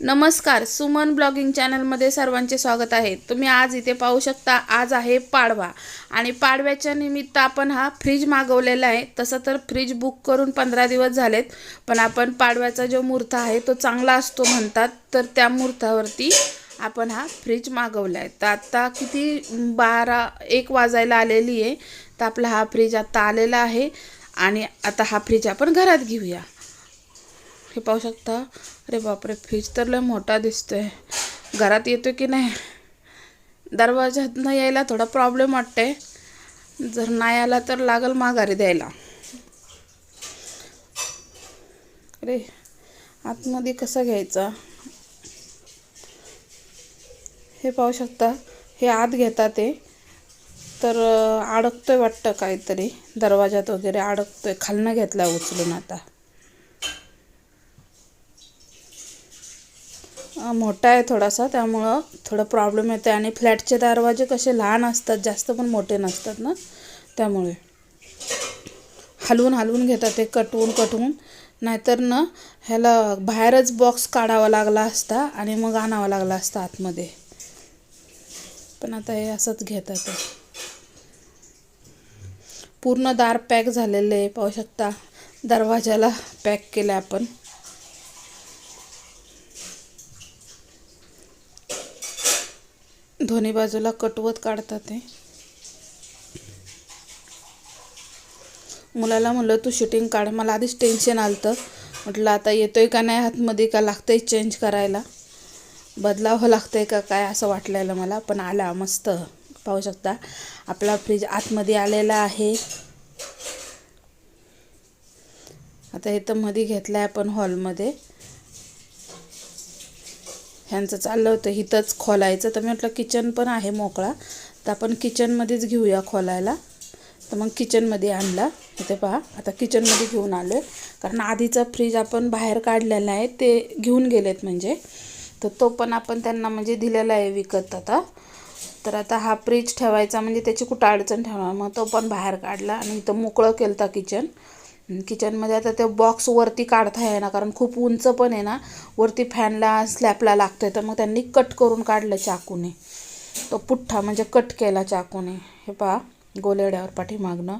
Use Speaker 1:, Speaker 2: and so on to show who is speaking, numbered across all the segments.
Speaker 1: नमस्कार सुमन ब्लॉगिंग चॅनलमध्ये सर्वांचे स्वागत आहे. तुम्ही आज इथे पाहू शकता आज आहे पाडवा. आणि पाडव्याच्या निमित्त आपण हा फ्रीज मागवलेला आहे. तसं तर फ्रीज बुक करून पंधरा दिवस झालेत पण आपण पाडव्याचा जो मुहूर्त आहे तो चांगला असतो म्हणतात. तर त्या मुहूर्तावरती आपण हा फ्रीज मागवला आहे. तर आत्ता किती बारा एक वाजायला आलेली आहे. तर आपला हा फ्रीज आत्ता आलेला आहे. आणि आता हा फ्रीज आपण घरात घेऊया. हे पाहू शकता. अरे बापरे फ्रीज तर लय मोठा दिसतोय. घरात येतो की नाही? दरवाज्यातनं यायला थोडा प्रॉब्लेम वाटते जर नाही आला तर लागल माघारी द्यायला. अरे आतमध्ये कसं घ्यायचा? हे पाहू शकता. हे आत घेतात ते. तर अडकतोय वाटतं काहीतरी. दरवाजात वगैरे अडकतोय. खालनं घेतला उचलून आता. मोठा आहे थोडासा त्यामुळं थोडं प्रॉब्लेम येतो आणि फ्लॅटचे दरवाजे कसे लहान असतात जास्त पण मोठे नसतात ना त्यामुळे. हलवून हलवून घेतात ते कटवून कटवून. नाहीतर ना ह्याला बाहेरच बॉक्स काढावा लागला असता आणि मग आणावा लागला असता आतमध्ये. पण आता हे असंच घेतात. पूर्ण दार पॅक झालेले आहे पाहू शकता. दरवाजाला पॅक केलं आपण. दोन्ही बाजूला कटवत काढतात ते. मुलाला म्हणलं तू शूटिंग काढ. मला आधीच टेन्शन आलं तर म्हटलं आता येतोय का नाही हातमध्ये का लागतंय चेंज करायला? बदलावं लागतंय का काय असं वाटलेलं मला. पण आला मस्त. पाहू शकता आपला फ्रीज आतमध्ये आलेला आहे. आता इथं मध्ये घेतला आहे आपण हॉलमध्ये ह्यांचं चाललं होतं इथंच खोलायचं. तर मी म्हटलं किचन पण आहे मोकळा तर आपण किचनमध्येच घेऊया खोलायला. तर मग किचनमध्ये आणला. इथे पहा आता किचनमध्ये घेऊन आलो आहे कारण आधीचा फ्रीज आपण बाहेर काढलेला आहे ते घेऊन गेलेत म्हणजे. तर तो पण आपण त्यांना म्हणजे दिलेला आहे विकत आता. तर आता हा फ्रीज ठेवायचा म्हणजे त्याची कुठं अडचण ठेवणार? मग तो पण बाहेर काढला आणि इथं मोकळं केलं किचन. किचनमध्ये आता ते बॉक्स वरती काढता येणार कारण खूप उंच पण आहे ना वरती फॅनला स्लॅबला आहे तर मग त्यांनी कट करून काढलं चाकूने. तो पुठ्ठा म्हणजे कट केला चाकूने. हे पहा गोलेड्यावर पाठीमागणं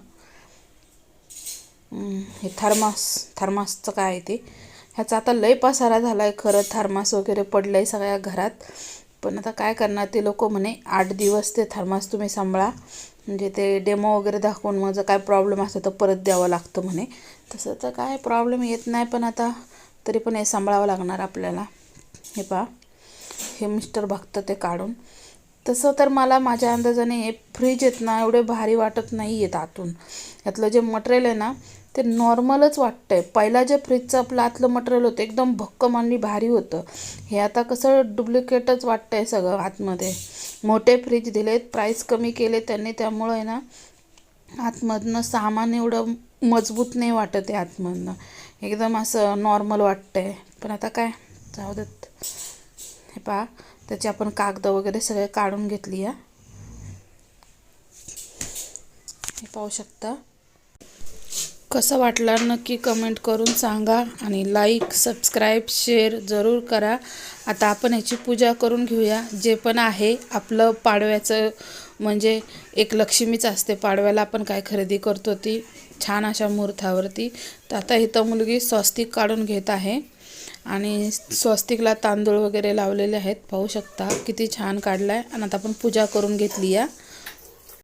Speaker 1: हे थर्मास थर्मासचं काय आहे ते? ह्याचा आता लय पसारा झाला आहे खरं थर्मास वगैरे पडलं आहे सगळ्या घरात. पण आता काय करणार ते लोक म्हणे आठ दिवस ते थर्मास तुम्ही सांभाळा. म्हणजे ते डेमो वगैरे दाखवून मग जर काय प्रॉब्लेम असतो तर परत द्यावं लागतं म्हणे. तसं तर काय प्रॉब्लेम येत नाही पण आता तरी पण हे सांभाळावं लागणार आपल्याला. हे पहा हे मिस्टर बघतं ते काढून. तसं तर मला माझ्या अंदाजाने हे फ्रीज आहेत ना एवढे भारी वाटत नाही आहेत आतून. यातलं जे मटेरियल आहे ना ते नॉर्मलच वाटतंय. पहिला जे फ्रीजचं आपलं आतलं मटेरियल होतं एकदम भक्कम आणि भारी होतं. हे आता कसं डुप्लिकेटच वाटतंय सगळं आतमध्ये. मोठे फ्रीज दिलेत प्राईस कमी केले त्यांनी त्यामुळं आहे ना आतमधनं सामान एवढं मजबूत नाही वाटत आहे आतमधनं. एकदम असं नॉर्मल वाटतंय. पण आता काय? जाऊ देत. हे पहा. त्याचे आपण कागद वगैरे सगळे काढून घेतली या हे पाहू शकता. कसं वाटलं नक्की कमेंट करून सांगा आणि लाईक सबस्क्राईब शेअर जरूर करा. आता आपण याची पूजा करून घेऊया. जे पण आहे आपलं पाडव्याचं म्हणजे एक लक्ष्मीच असते. पाडव्याला आपण काय खरेदी करतो ती? छान अशा मुहूर्तावरती. तर आता इथं मुलगी स्वस्तिक काढून घेत आहे. आणि स्वस्तिकला तांदूळ वगैरे लावलेले आहेत. पाहू शकता किती छान काढला आहे आणि आता आपण पूजा करून घेतली या.